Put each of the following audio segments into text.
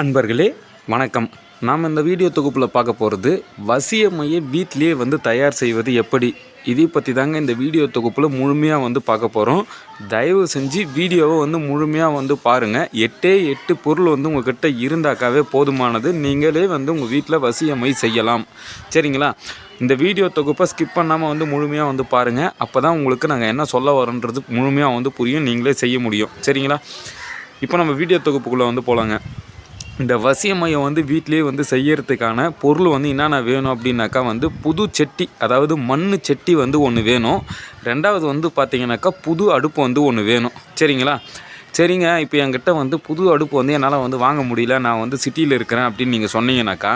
அன்பர்களே வணக்கம். நாம் இந்த வீடியோ தொகுப்பில் பார்க்க போகிறது வசியமையை வீட்டிலே வந்து தயார் செய்வது எப்படி? இதை பற்றி தாங்க இந்த வீடியோ தொகுப்பில் முழுமையாக வந்து பார்க்க போகிறோம் தயவு செஞ்சு வீடியோவை வந்து முழுமையாக வந்து பாருங்கள் எட்டே எட்டு பொருள் வந்து உங்கள்கிட்ட இருந்தாக்காவே போதுமானது. நீங்களே வந்து உங்கள் வீட்டில் வசியமை செய்யலாம். சரிங்களா? இந்த வீடியோ தொகுப்பை ஸ்கிப் பண்ணாமல் வந்து முழுமையாக வந்து பாருங்கள் அப்போ தான் உங்களுக்கு நாங்கள் என்ன சொல்ல வரோன்றது முழுமையாக வந்து புரியும். நீங்களே செய்ய முடியும். சரிங்களா? இப்போ நம்ம வீடியோ தொகுப்புக்குள்ளே வந்து போகலாங்க இந்த வசிய மையம் வந்து வீட்டிலேயே வந்து செய்யறதுக்கான பொருள் வந்து என்னென்ன வேணும் அப்படின்னாக்கா வந்து புது செட்டி அதாவது மண் செட்டி வந்து ஒன்று வேணும். ரெண்டாவது வந்து பார்த்தீங்கன்னாக்கா புது அடுப்பு வந்து ஒன்று வேணும். சரிங்களா? சரிங்க இப்போ என்கிட்ட வந்து புது அடுப்பு வந்து என்னால் வந்து வாங்க முடியல. நான் வந்து சிட்டியில் இருக்கிறேன் அப்படின்னு நீங்கள் சொன்னீங்கன்னாக்கா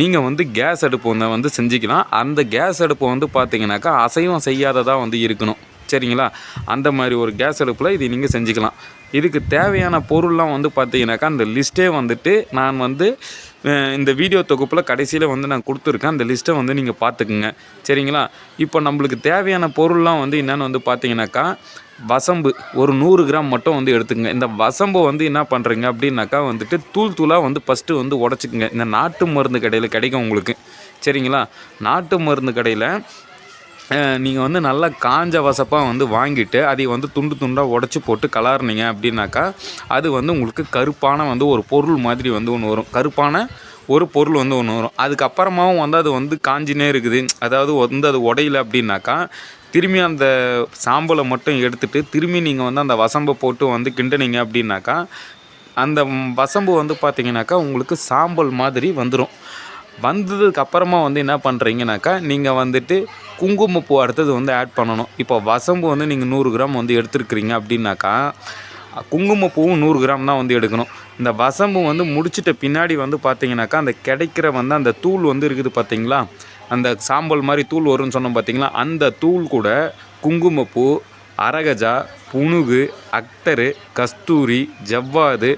நீங்கள் வந்து கேஸ் அடுப்பு ஒன்று வந்து செஞ்சுக்கலாம். அந்த கேஸ் அடுப்பு வந்து பார்த்தீங்கன்னாக்கா அசைவம் செய்யாததாக வந்து இருக்கணும். சரிங்களா? அந்த மாதிரி ஒரு கேஸ் அடுப்பில் இதை நீங்கள் செஞ்சுக்கலாம். இதுக்கு தேவையான பொருள்லாம் வந்து பார்த்தீங்கன்னாக்கா அந்த லிஸ்ட்டே வந்துட்டு நான் வந்து இந்த வீடியோ தொகுப்பில் கடைசியில் வந்து நான் கொடுத்துருக்கேன். அந்த லிஸ்ட்டை வந்து நீங்கள் பார்த்துக்குங்க சரிங்களா? இப்போ நம்மளுக்கு தேவையான பொருள்லாம் வந்து என்னென்னு வந்து பார்த்தீங்கன்னாக்கா வசம்பு ஒரு நூறு கிராம் மட்டும் வந்து எடுத்துக்கங்க. இந்த வசம்பு வந்து என்ன பண்ணுறீங்க அப்படின்னாக்கா வந்துட்டு தூள் தூளாக வந்து ஃபஸ்ட்டு வந்து உடச்சிக்குங்க. இந்த நாட்டு மருந்து கடையில் கிடைக்கும் உங்களுக்கு. சரிங்களா? நாட்டு மருந்து கடையில் நீங்கள் வந்து நல்லா காஞ்ச வசப்பாக வந்து வாங்கிட்டு அதை வந்து துண்டு துண்டாக உடச்சி போட்டு கலாறுனீங்க அப்படின்னாக்கா அது வந்து உங்களுக்கு கருப்பான வந்து ஒரு பொருள் மாதிரி வந்து ஒன்று வரும். கருப்பான ஒரு பொருள் வந்து ஒன்று வரும். அதுக்கப்புறமாவும் வந்து அது வந்து காஞ்சினே இருக்குது. அதாவது வந்து அது உடையல அப்படின்னாக்கா திரும்பி அந்த சாம்பலை மட்டும் எடுத்துகிட்டு திரும்பி நீங்கள் வந்து அந்த வசம்பை போட்டு வந்து கிண்டுனீங்க அப்படின்னாக்கா அந்த வசம்பு வந்து பார்த்தீங்கன்னாக்கா உங்களுக்கு சாம்பல் மாதிரி வந்துடும் வந்ததுக்கு அப்புறமா வந்து என்ன பண்ணுறீங்கனாக்கா நீங்கள் வந்துட்டு குங்குமப்பூ அடுத்தது வந்து ஆட் பண்ணணும். இப்போ வசம்பு வந்து நீங்கள் நூறு கிராம் வந்து எடுத்துருக்கிறீங்க அப்படின்னாக்கா குங்குமப்பூவும் நூறு கிராம் தான் வந்து எடுக்கணும். இந்த வசம்பு வந்து முடிச்சிட்ட பின்னாடி வந்து பார்த்தீங்கன்னாக்கா அந்த கிடைக்கிற வந்து அந்த தூள் வந்து இருக்குது பார்த்தீங்களா அந்த சாம்பல் மாதிரி தூள் வரும்னு சொன்னோம் பார்த்தீங்களா அந்த தூள் கூட குங்குமப்பூ அரகஜா புனுகு அக்டரு கஸ்தூரி ஜவ்வாது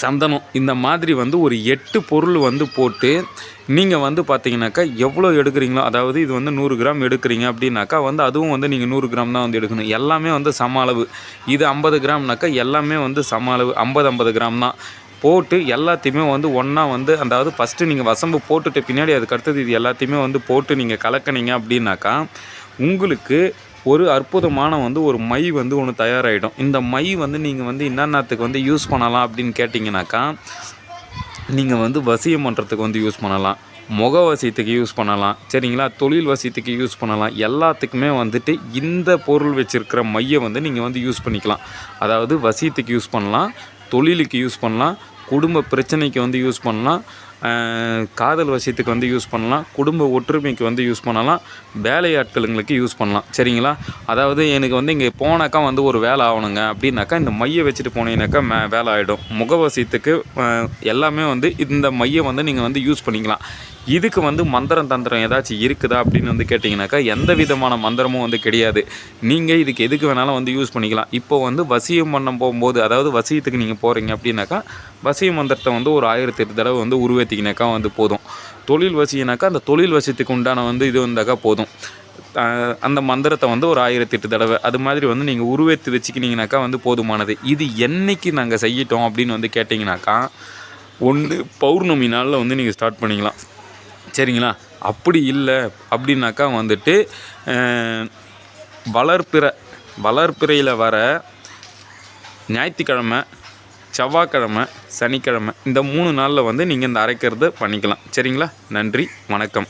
சந்தனம். இந்த மாதிரி வந்து ஒரு எட்டு பொருள் வந்து போட்டு நீங்கள் வந்து பார்த்தீங்கன்னாக்கா எவ்வளோ எடுக்கிறீங்களோ அதாவது இது வந்து நூறு கிராம் எடுக்கிறீங்க அப்படின்னாக்கா வந்து அதுவும் வந்து நீங்கள் நூறு கிராம் தான் வந்து எடுக்கணும். எல்லாமே வந்து சம அளவு. இது ஐம்பது கிராம்னாக்கா எல்லாமே வந்து சம அளவு. ஐம்பது ஐம்பது கிராம் தான். போட்டு எல்லாத்தையுமே வந்து ஒன்றா வந்து அதாவது ஃபஸ்ட்டு நீங்கள் வசம்பு போட்டுட்டு பின்னாடி அதுக்கு அடுத்தது இது எல்லாத்தையுமே வந்து போட்டு நீங்கள் கலக்கினீங்க அப்படின்னாக்கா உங்களுக்கு ஒரு அற்புதமான வந்து ஒரு மை வந்து ஒன்று தயாராகிடும் இந்த மை வந்து நீங்கள் வந்து என்னென்னத்துக்கு வந்து யூஸ் பண்ணலாம் அப்படின்னு கேட்டிங்கனாக்கா நீங்கள் வந்து வசியம் பண்ணுறதுக்கு வந்து யூஸ் பண்ணலாம். முக வசியத்துக்கு யூஸ் பண்ணலாம். சரிங்களா? தொழில் வசியத்துக்கு யூஸ் பண்ணலாம். எல்லாத்துக்குமே வந்துட்டு இந்த பொருள் வச்சுருக்கிற மையை வந்து நீங்கள் வந்து யூஸ் பண்ணிக்கலாம். அதாவது வசியத்துக்கு யூஸ் பண்ணலாம் தொழிலுக்கு யூஸ் பண்ணலாம் குடும்ப பிரச்சனைக்கு வந்து யூஸ் பண்ணலாம் காதல் வசியத்துக்கு வந்து யூஸ் பண்ணலாம். குடும்ப ஒற்றுமைக்கு வந்து யூஸ் பண்ணலாம். வேலையாட்களுங்களுக்கு யூஸ் பண்ணலாம். சரிங்களா? அதாவது எனக்கு வந்து இங்கே போனாக்கா வந்து ஒரு வேலை ஆகணுங்க. அப்படின்னாக்கா இந்த மையை வச்சுட்டு போனீங்கன்னாக்கா மே வேலை ஆகிடும் முகவசியத்துக்கு எல்லாமே வந்து இந்த மையை வந்து நீங்கள் வந்து யூஸ் பண்ணிக்கலாம். இதுக்கு வந்து மந்திரம் தந்திரம் ஏதாச்சும் இருக்குதா அப்படின்னு வந்து கேட்டிங்கனாக்கா எந்த விதமான மந்திரமும் வந்து கிடையாது. நீங்கள் இதுக்கு எதுக்கு வேணாலும் வந்து யூஸ் பண்ணிக்கலாம். இப்போ வந்து வசியம் பண்ண போகும்போது அதாவது வசியத்துக்கு நீங்கள் போகிறீங்க அப்படின்னாக்கா வசிய மந்திரத்தை வந்து ஒரு ஆயிரத்தி எட்டு தடவை வந்து உருவேற்றிக்கினாக்கா வந்து போதும். தொழில் வசினாக்கா அந்த தொழில் வசியத்துக்கு உண்டான வந்து இது வந்தாக்கா போதும். அந்த மந்திரத்தை வந்து ஒரு ஆயிரத்தி எட்டு தடவை அது மாதிரி வந்து நீங்கள் உருவேற்றி வச்சுக்கினீங்கனாக்கா வந்து போதுமானது. இது என்னைக்கு நாங்கள் செய்யிட்டோம் அப்படின்னு வந்து கேட்டிங்கனாக்கா ஒன்று பௌர்ணமி நாளில் வந்து நீங்கள் ஸ்டார்ட் பண்ணிக்கலாம். சரிங்களா? அப்படி இல்லை அப்படின்னாக்கா வந்துட்டு வளர்ப்பிற வளர்ப்பிறையில் வர ஞாயிற்றுக்கிழமை செவ்வாய்க்கிழமை சனிக்கிழமை இந்த மூணு நாளில் வந்து நீங்கள் இந்த அரைக்கிறத பண்ணிக்கலாம். சரிங்களா? நன்றி வணக்கம்.